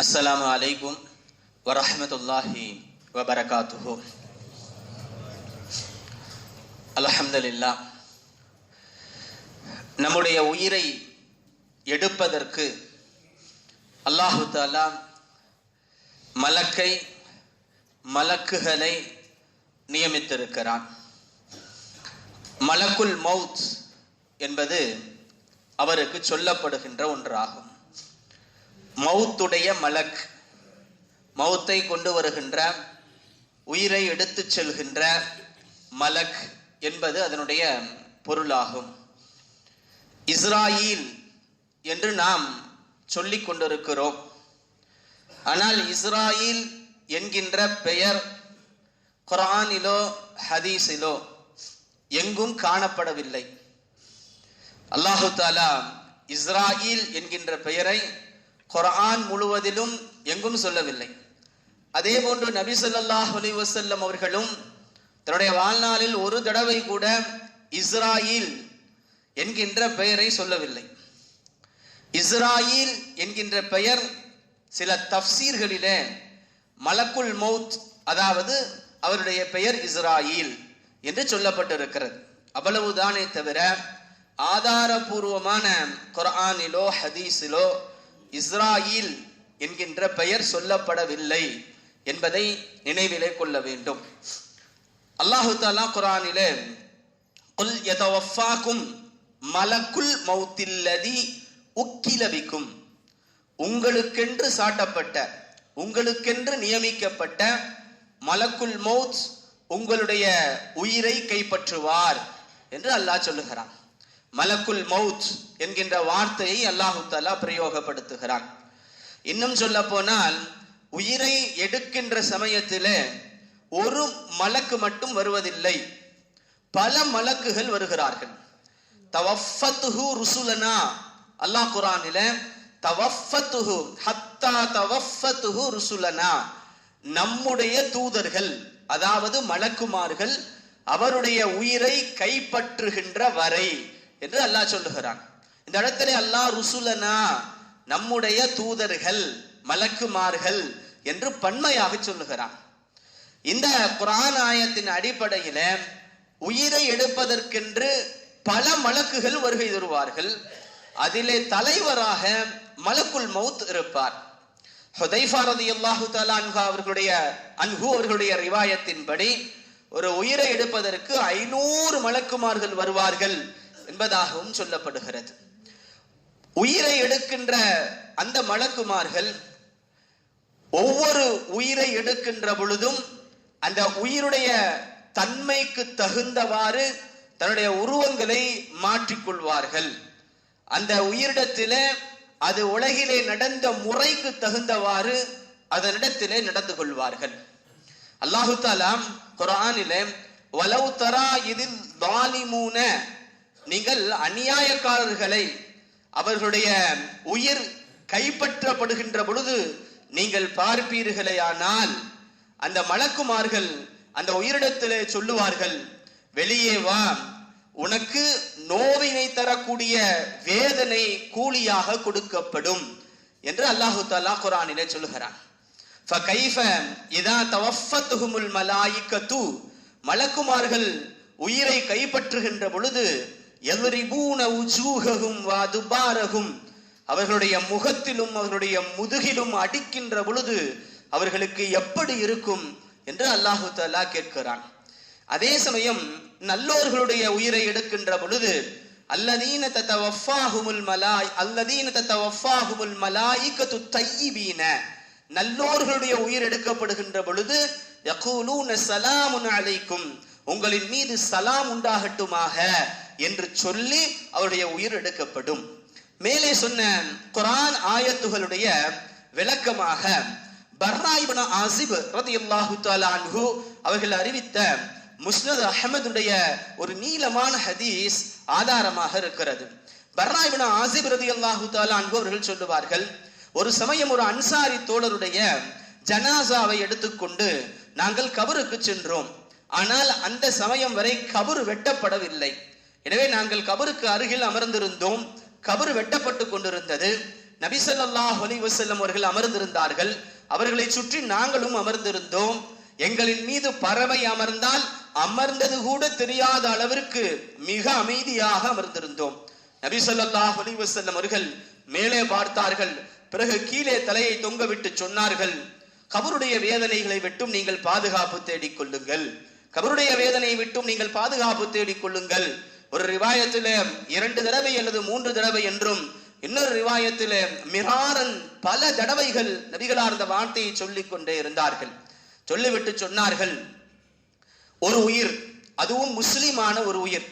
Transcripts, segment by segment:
அஸ்ஸலாமு அலைக்கும் வரஹ்மத்துல்லாஹி வபரகாத்துஹு அலஹம்துல்லா நம்முடைய உயிரை எடுப்பதற்கு அல்லாஹு தாலா மலக்கை மலக்குகளை நியமித்திருக்கிறான். மலக்குல் மவுத் என்பது அவருக்கு சொல்லப்படுகின்ற ஒன்றாகும். மவுத்துடைய மலக். மவுத்தை கொண்டு வருகின்ற உயிரை எடுத்துச் செல்கின்ற மலக் என்பது அதனுடைய பொருளாகும். இஸ்ராயில் என்று நாம் சொல்லிக் கொண்டிருக்கிறோம். ஆனால் இஸ்ராயில் என்கின்ற பெயர் குரானிலோ ஹதீஸிலோ எங்கும் காணப்படவில்லை. அல்லாஹு தாலா இஸ்ராயில் என்கின்ற பெயரை குர்ஆன் முழுவதிலும் எங்கும் சொல்லவில்லை. அதே போன்று நபி சொல்லாஹ் அலி வசல்லம் அவர்களும் தன்னுடைய வாழ்நாளில் ஒரு தடவை கூட இஸ்ராயில் என்கின்ற பெயரை சொல்லவில்லை. இஸ்ராயில் என்கின்ற பெயர் சில தஃப்சீர்களிலே மலக்குல் மௌத் அதாவது அவருடைய பெயர் இஸ்ராயில் என்று சொல்லப்பட்டிருக்கிறது. அவ்வளவுதானே தவிர ஆதாரபூர்வமான குரானிலோ ஹதீஸிலோ இஸ்ராயில் என்கின்ற பெயர் சொல்லப்படவில்லை என்பதை நினைவிலே கொள்ள வேண்டும். அல்லாஹு தாலா குரானிலே குல் யதவஃபாக்கும் மலக்குல் மௌத்தில்லதி உக்கிலபிக்கும் உங்களுக்கென்று சாட்டப்பட்ட உங்களுக்கென்று நியமிக்கப்பட்ட மலக்குல் மௌத் உங்களுடைய உயிரை கைப்பற்றுவார் என்று அல்லாஹ் சொல்லுகிறான். மலக்குல் மவுத் என்கின்ற வார்த்தையை அல்லாஹு தாலா பிரயோகப்படுத்துகிறான். இன்னும் சொல்ல போனால் உயிரை எடுக்கின்ற சமயத்தில் ஒரு மலக்கு மட்டும் வருவதில்லை. பல மலக்குகள் வருகிறார்கள். தவஃபத்துஹு ருசுலனா. அல்லாஹ் குரானில தவஃபத்துஹு ஹத்தா தவஃபத்துஹு ருசுலனா. நம்முடைய தூதர்கள் அதாவது மலக்குமார்கள் அவருடைய உயிரை கைப்பற்றுகின்ற வரை என்று அல்லாஹ் சொல்லுகிறான். இந்த இடத்துல அல்லாஹ் ருசுலனா நம்முடைய தூதர்கள் மலக்குமார்கள் என்று பன்மையாக சொல்லுகிறான். இந்த குரான் ஆயத்தின் அடிப்படையில உயிரை எடுப்பதற்கென்று பல மலக்குகள் வருகை தருவார்கள். அதிலே தலைவராக மலக்குல் மவுத் இருப்பார். ஹுதைஃபா அல்லாஹு தஆலா அன்ஹா அவர்களுடைய அன்ஹு அவர்களுடைய ரிவாயத்தின்படி ஒரு உயிரை எடுப்பதற்கு ஐநூறு மலக்குமார்கள் வருவார்கள் என்பதாகவும் சொல்லப்படுகிறது. உயிரை எடுக்கின்ற அந்த மலக்குமார்கள் ஒவ்வொரு உயிரை எடுக்கின்ற பொழுதும் அந்த உயிருடைய தன்மைக்கு தகுந்தவாறு தன்னுடைய உருவங்களை மாற்றிக்கொள்வார்கள். அந்த உயிரிடத்திலே அது உலகிலே நடந்த முறைக்கு தகுந்தவாறு அதனிடத்திலே நடந்து கொள்வார்கள். அல்லாஹு தாலாம் குரானிலே வலவு தரா இதில் தாலிமூன நீங்கள் அநியாயக்காரர்களை அவர்களுடைய உயிர் கைப்பற்றப்படுகின்ற பொழுது நீங்கள் பார்ப்பீர்களேயானால் அந்த மலக்குமார்கள் அந்த உயிரிடத்திலே சொல்லுவார்கள் வெளியே வா உனக்கு நோவினை தரக்கூடிய வேதனை கூலியாக கொடுக்கப்படும் என்று அல்லாஹு தாலா குரானிலே சொல்லுகிறான். ஃபகைஃப இதா மலாயிக்கத்து மலக்குமார்கள் உயிரை கைப்பற்றுகின்ற பொழுது எவரிபூன உஜூககும் வாதுபாரகும் அவர்களுடைய முகத்திலும் அவர்களுடைய முதுகிலும் அடிக்கின்ற பொழுது அவர்களுக்கு எப்படி இருக்கும் என்று அல்லாஹு தாலா கேட்கிறான். அதே சமயம் நல்லோர்களுடைய உயிரை எடுக்கின்ற பொழுது அல்லதீன தத்தவஃபாஹுமுல் மலாய் அல்லதீன தத்தவஃபாஹுமுல் மலாயிகத்து தையிபீன. நல்லோர்களுடைய உயிர் எடுக்கப்படுகின்ற பொழுது யகூலூன சலாமுன் அலைக்கும். உங்களின் மீது சலாம் உண்டாகட்டுமாக. என்று சொல்லி அவருடைய உயிர் எடுக்கப்படும். மேலே சொன்ன குரான் ஆயத்துகளுடைய விளக்கமாக பர்ராயிபன ஆசிப் ரதி அல்லாஹு அன்ஹு அவர்கள் அறிவித்த முஸ்னத் அஹமதுடைய ஒரு நீளமான ஹதீஸ் ஆதாரமாக இருக்கிறது. பர்ராயிபன ஆசிப் ரதி அல்லாஹு அன்ஹு அவர்கள் சொல்லுவார்கள் ஒரு சமயம் ஒரு அன்சாரி தோழருடைய ஜனாசாவை எடுத்துக்கொண்டு நாங்கள் கபருக்கு சென்றோம். ஆனால் அந்த சமயம் வரை கபரு வெட்டப்படவில்லை. எனவே நாங்கள் கபருக்கு அருகில் அமர்ந்திருந்தோம். கபரு வெட்டப்பட்டு கொண்டிருந்தது. நபி ஸல்லல்லாஹு வசல்லம் அவர்கள் அமர்ந்திருந்தார்கள். அவர்களை சுற்றி நாங்களும் அமர்ந்திருந்தோம். எங்களின் மீது பறவை அமர்ந்தால் அமர்ந்தது கூட தெரியாத அளவிற்கு மிக அமைதியாக அமர்ந்திருந்தோம். நபி ஸல்லல்லாஹு அலைஹி அவர்கள் மேலே பார்த்தார்கள். பிறகு கீழே தலையை தொங்கவிட்டு சொன்னார்கள். கபருடைய வேதனைகளை விட்டும் நீங்கள் பாதுகாப்பு தேடிக் கொள்ளுங்கள். கபருடைய வேதனையை விட்டும் நீங்கள் பாதுகாப்பு தேடிக் கொள்ளுங்கள். ஒரு ரிவாயத்திலே இரண்டு தடவை அல்லது மூன்று தடவை என்றும் இன்னொரு ரிவாயத்திலே மிராரன் பல தடவைகள் நபிகளார் அந்த வார்த்தையை சொல்லிக் கொண்டே இருந்தார்கள். சொல்லிவிட்டு சொன்னார்கள் ஒரு உயிர் அதுவும் முஸ்லிமான ஒரு உயிர்.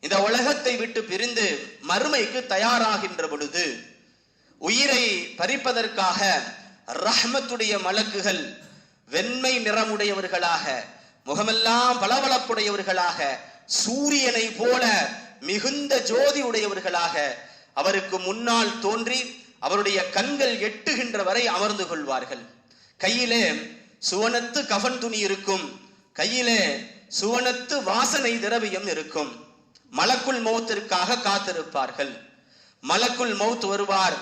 இந்த உலகத்தை விட்டு பிரிந்து மறுமைக்கு தயாராகின்ற பொழுது உயிரை பறிப்பதற்காக ரஹ்மத்துடைய மலக்குகள் வெண்மை நிறமுடையவர்களாக முகமெல்லாம் பளபளப்புடையவர்களாக சூரியனை போல மிகுந்த ஜோதி உடையவர்களாக அவருக்கு முன்னால் தோன்றி அவருடைய கண்கள் எட்டுகின்ற வரை அமர்ந்து கொள்வார்கள். கையிலே சுவனத்து கஃன் துணி இருக்கும். கையிலே சுவனத்து வாசனை திரவியம் இருக்கும். மலக்குள் மௌத்திற்காக காத்திருப்பார்கள். மலக்குள் மௌத் வருவார்.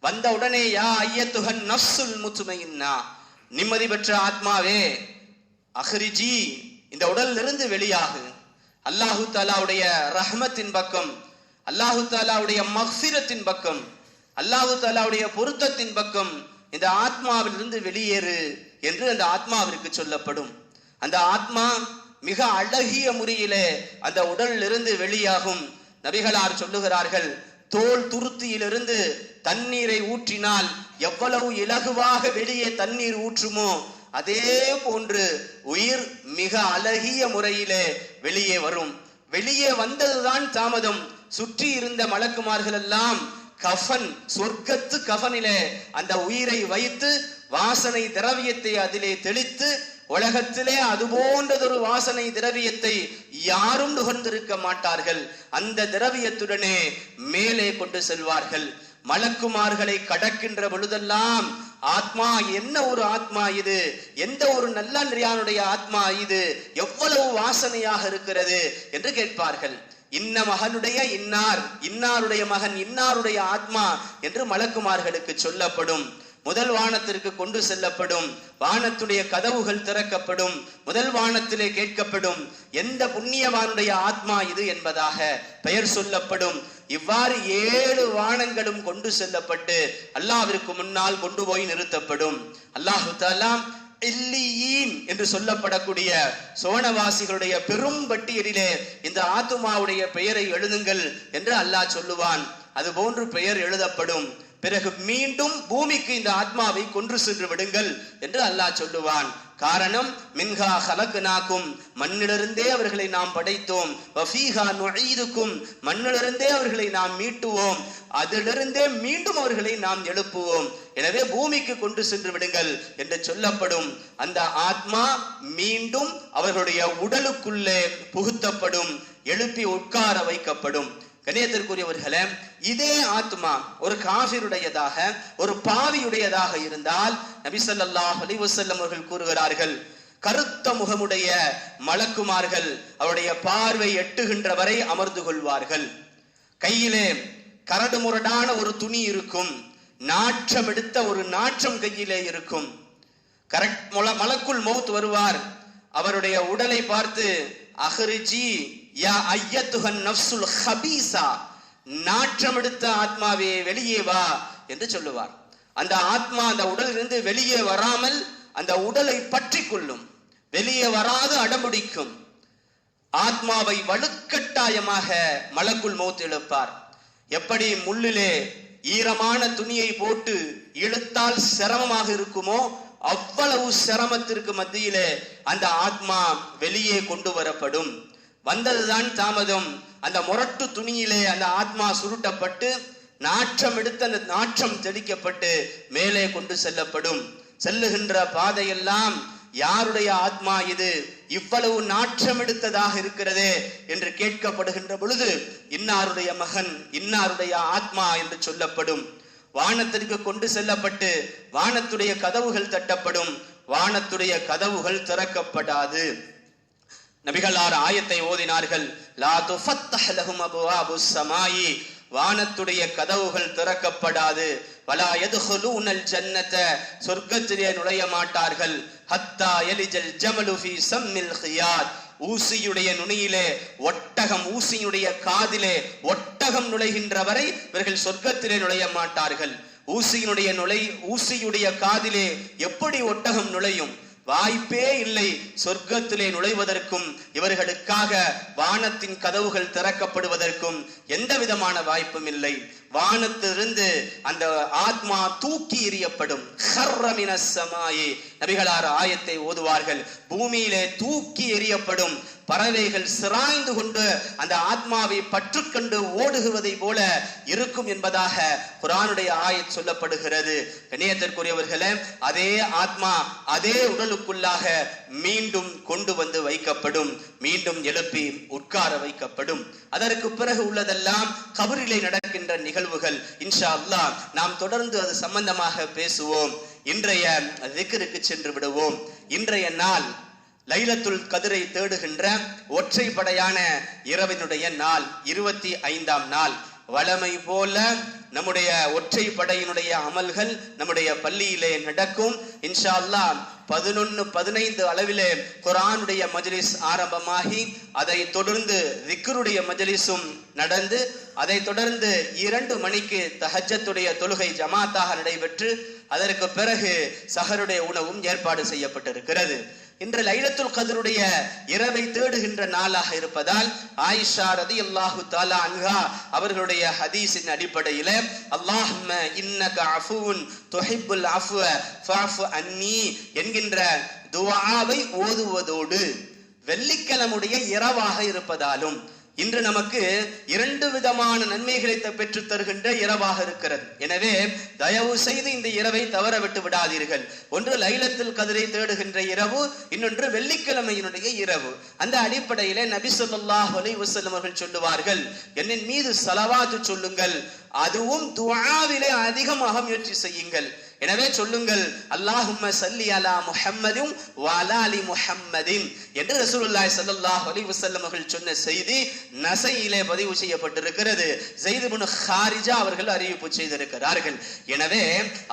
வந்த உடனே யா ஐயத்துகன் நஃப்சுல் முத்துமையின்னா நிம்மதி பெற்ற ஆத்மாவே அஹ்ரிஜி இந்த உடலிலிருந்து வெளியாகு. அல்லாஹு தாலாவுடைய ரஹ்மத்தின் பக்கம் அல்லாஹு தாலாவுடைய மஃபிரத்தின் பக்கம் அல்லாஹு தாலாவுடைய பொருத்தத்தின் பக்கம் இந்த ஆத்மாவிலிருந்து வெளியேறு என்று அந்த ஆத்மாவிற்கு சொல்லப்படும். அந்த ஆத்மா மிக அழகிய முறையிலே அந்த உடலிலிருந்து வெளியாகும். நபிகளார் சொல்லுகிறார்கள் தோல் துருத்தியிலிருந்து தண்ணீரை ஊற்றினால் எவ்வளவு இலகுவாக வெளியே தண்ணீர் ஊற்றுமோ அதே போன்று உயிர் மிக அழகிய முறையிலே வெளியே வரும். வெளியே வந்ததுதான் தாமதம். சுற்றி இருந்த மலக்குமார்கள் எல்லாம் கஃன் சொர்க்கத்து கஃனிலே அந்த உயிரை வைத்து வாசனை திரவியத்தை அதிலே தெளித்து உலகத்திலே அது போன்றதொரு வாசனை திரவியத்தை யாரும் நுகர்ந்திருக்க மாட்டார்கள். அந்த திரவியத்துடனே மேலே கொண்டு செல்வார்கள். மலக்குமார்களை கடக்கின்ற பொழுதெல்லாம் ஆத்மா என்ன ஒரு ஆத்மா இது? எந்த ஒரு நல்லன்றியானுடைய ஆத்மா இது? எவ்வளவு வாசனையாக இருக்கிறது என்று கேட்பார்கள். இன்ன மகனுடைய இன்னார் இன்னாருடைய மகன் இன்னாருடைய ஆத்மா என்று மலக்குமார்களுக்கு சொல்லப்படும். முதல் வானத்திற்கு கொண்டு செல்லப்படும் வானத்துடைய கதவுகள் திறக்கப்படும் முதல் வானத்திலே கேட்கப்படும் எந்த புண்ணியவானுடைய ஆத்மா இது என்பதாக பெயர் சொல்லப்படும். இவ்வாறு ஏழு வானங்களும் கொண்டு செல்லப்பட்டு அல்லாவிற்கு முன்னால் கொண்டு போய் நிறுத்தப்படும். அல்லாஹு தாலாம் இல்லியீன் என்று சொல்லப்படக்கூடிய சோனவாசிகளுடைய பெரும் பட்டியலிலே இந்த ஆத்துமாவுடைய பெயரை எழுதுங்கள் என்று அல்லாஹ் சொல்லுவான். அது போன்று பெயர் எழுதப்படும். பிறகு மீண்டும் பூமிக்கு இந்த ஆத்மாவை கொன்று சென்று விடுங்கள் என்று அல்லாஹ் சொல்லுவான். காரணம் மின்ஹா ஹலக்குனாக்கும் மண்ணிலிருந்தே அவர்களை நாம் படைத்தோம். வஃபீஹா நுழைதுக்கும் மண்ணிலிருந்தே அவர்களை நாம் மீட்டுவோம். அதிலிருந்தே மீண்டும் அவர்களை நாம் எழுப்புவோம். எனவே பூமிக்கு கொண்டு சென்று விடுங்கள் என்று சொல்லப்படும். அந்த ஆத்மா மீண்டும் அவர்களுடைய உடலுக்குள்ளே புகுத்தப்படும் எழுப்பி உட்கார வைக்கப்படும். கணியத்திற்குரியவர்களே இதே ஆத்மா ஒரு காபிருடையதாக ஒரு பாவியுடையதாக இருந்தால் நபிசல்லாஹ் அலிவசல்லம் அவர்கள் கூறுகிறார்கள் கருத்த முகமுடைய மலக்குமார்கள் அவருடைய பார்வை எட்டுகின்ற வரை அமர்ந்து கொள்வார்கள். கையிலே கரடு முரடான ஒரு துணி இருக்கும் நாற்றம் எடுத்த ஒரு நாற்றம் கையிலே இருக்கும். கரெக்ட் மலக்குள் மௌத் வருவார். அவருடைய உடலை பார்த்து அஹ்ரிஜி யா ஐயத்துகன் நஃப்சுல் ஹபீசா நாற்றம் எடுத்த ஆத்மாவே வெளியே வா என்று சொல்லுவார். அந்த ஆத்மா அந்த உடலிலிருந்து வெளியே வராமல் அந்த உடலை பற்றி கொள்ளும் வெளியே வராது அடம்பிடிக்கும். ஆத்மாவை வலுக்கட்டாயமாக மலக்குள் மௌத் எழுப்பார். எப்படி முள்ளிலே ஈரமான துணியை போட்டு இழுத்தால் சிரமமாக இருக்குமோ அவ்வளவு சிரமத்திற்கு மத்தியிலே அந்த ஆத்மா வெளியே கொண்டு வரப்படும். வந்ததுதான் தாமதம். அந்த முரட்டு துணியிலே அந்த ஆத்மா சுருட்டப்பட்டு நாற்றம் எடுத்து அந்த நாற்றம் தெளிக்கப்பட்டு மேலே கொண்டு செல்லப்படும். செல்லுகின்ற பாதையெல்லாம் யாருடைய ஆத்மா இது? இவ்வளவு நாற்றம் எடுத்ததாக இருக்கிறதே என்று கேட்கப்படுகின்ற பொழுது இன்னாருடைய மகன் இன்னாருடைய ஆத்மா என்று சொல்லப்படும். வானத்திற்கு கொண்டு செல்லப்பட்டு வானத்துடைய கதவுகள் தட்டப்படும். வானத்துடைய கதவுகள் திறக்கப்படாது. நபிகளார் ஆயத்தை ஓதினார்கள். லா துஃபத்தஹ் லஹும் அபுவாபு சமாயி. வானத்துடைய கதவுகள் திறக்கப்படாது. வலா யதுஹுலூனல் ஜன்னத. சொர்க்கத்திலே நுழைய மாட்டார்கள். ஹத்தா எலிஜல் ஜமலு ஃபி சம்மில் ஹியாத். ஊசியுடைய நுனியிலே ஒட்டகம் ஊசியுடைய காதிலே ஒட்டகம் நுழைகின்ற வரை இவர்கள் சொர்க்கத்திலே நுழைய மாட்டார்கள். ஊசியினுடைய நுழை ஊசியுடைய காதிலே எப்படி ஒட்டகம் நுழையும்? வாய்ப்பே இல்லை சொர்க்கத்திலே நுழைவதற்கும் இவர்களுக்காக வானத்தின் கதவுகள் திறக்கப்படுவதற்கும் எந்த விதமான வாய்ப்பும் இல்லை. வானத்திலிருந்து அந்த ஆத்மா தூக்கி எறியப்படும். ஹர்ரமின சமாயே. நபிகளார் ஆயத்தை ஓதுவார்கள். பூமியிலே தூக்கி எறியப்படும். பறவைகள் சிராய்ந்து கொண்டு அந்த ஆத்மாவை பற்றுக்கண்டு ஓடுகிறதை போல இருக்கும் என்பதாக குரானுடைய ஆயத் சொல்லப்படுகிறது. கணியத்திற்குரியவர்களே அதே ஆத்மா அதே உடலுக்குள்ளாக மீண்டும் கொண்டு வந்து வைக்கப்படும். மீண்டும் எழுப்பி உட்கார வைக்கப்படும். அதற்கு பிறகு உள்ளதெல்லாம் கபரிலே நடக்கின்ற நிகழ்வு நிகழ்வுகள் இன்ஷா அல்லா நாம் தொடர்ந்து அது சம்பந்தமாக பேசுவோம். இன்றைய திக்கருக்கு சென்று விடுவோம் இன்றைய நாள் லைலத்துல் கதிரை தேடுகின்ற ஒற்றைப்படையான இரவினுடைய நாள் இருபத்தி ஐந்தாம் நாள். வளமை போல நம்முடைய ஒற்றை படையினுடைய அமல்கள் நம்முடைய பள்ளியிலே நடக்கும். இன்ஷா அல்லாஹ் பதினொன்னு பதினைந்து அளவிலே குரானுடைய மஜ்லிஸ் ஆரம்பமாகி அதை தொடர்ந்து விக்ருடைய மஜ்லிஸும் நடந்து அதை தொடர்ந்து இரண்டு மணிக்கு தஹஜத்துடைய தொழுகை ஜமாத்தாக நடைபெற்று அதற்கு பிறகு சஹருடைய உணவும் ஏற்பாடு செய்யப்பட்டிருக்கிறது. இன்று லைலத்துல் கதருடைய இரவை தேடுகின்ற நாளாக இருப்பதால் ஆயிஷா ரதி அல்லாஹு தாலா அன்ஹா அவர்களுடைய ஹதீஸின் அடிப்படையில அல்லாஹ்ம இன்னக அஃபுன் தொஹிபுல் அஃபு ஃபஅஃபு அன்னி என்கின்ற துவாவை ஓதுவதோடு வெள்ளிக்கிழமுடைய இரவாக இருப்பதாலும் இன்று நமக்கு இரண்டு விதமான நன்மைகளை பெற்றுத் தருகின்ற இரவாக இருக்கிறது. எனவே தயவு செய்து இந்த இரவை தவற விட்டு விடாதீர்கள். ஒன்று லைலத்தில் கதிரை தேடுகின்ற இரவு இன்னொன்று வெள்ளிக்கிழமையினுடைய இரவு. அந்த அடிப்படையிலே நபி சொல்லாஹ் அலி அவர்கள் சொல்லுவார்கள் என்னின் மீது ஸலவாத்து சொல்லுங்கள் அதுவும் துவாவிலே அதிகமாக முயற்சி செய்யுங்கள். எனவே சொல்லுங்கள் அல்லாஹும்ம சல்லி அலா முஹம்மதும் வாலாலி முஹம்மதின் என்று ரசூலுல்லாய் சல்லாஹ் அலி வசல்லம் அவர்கள் சொன்ன செய்தி நசையிலே பதிவு செய்யப்பட்டிருக்கிறது. ஸைத் முனு ஹாரிஜா அவர்கள் அறிவிப்பு செய்திருக்கிறார்கள். எனவே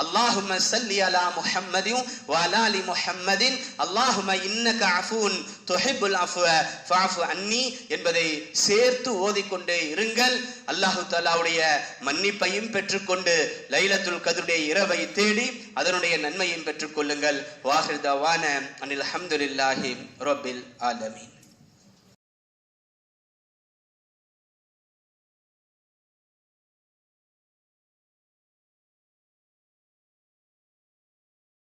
அல்லாஹும்ம சல்லி அலா முஹம்மதும் வாலாலி முஹம்மதின் அல்லாஹும இன்னக அஃபூன் துஹிப்புல் அஃப்வ ஃபஅஃபு அன்னி என்பதை சேர்த்து ஓதிக்கொண்டே இருங்கள். அல்லாஹு தாலாவுடைய மன்னிப்பையும் பெற்றுக்கொண்டு லைலத்துல் கதருடைய இரவை தேடி அதனுடைய நன்மையும் பெற்றுக்கொள்ளுங்கள். வாஹிர் தவான அனில் அஹமதுல்லாஹி ரப்பில் ஆலமீன்.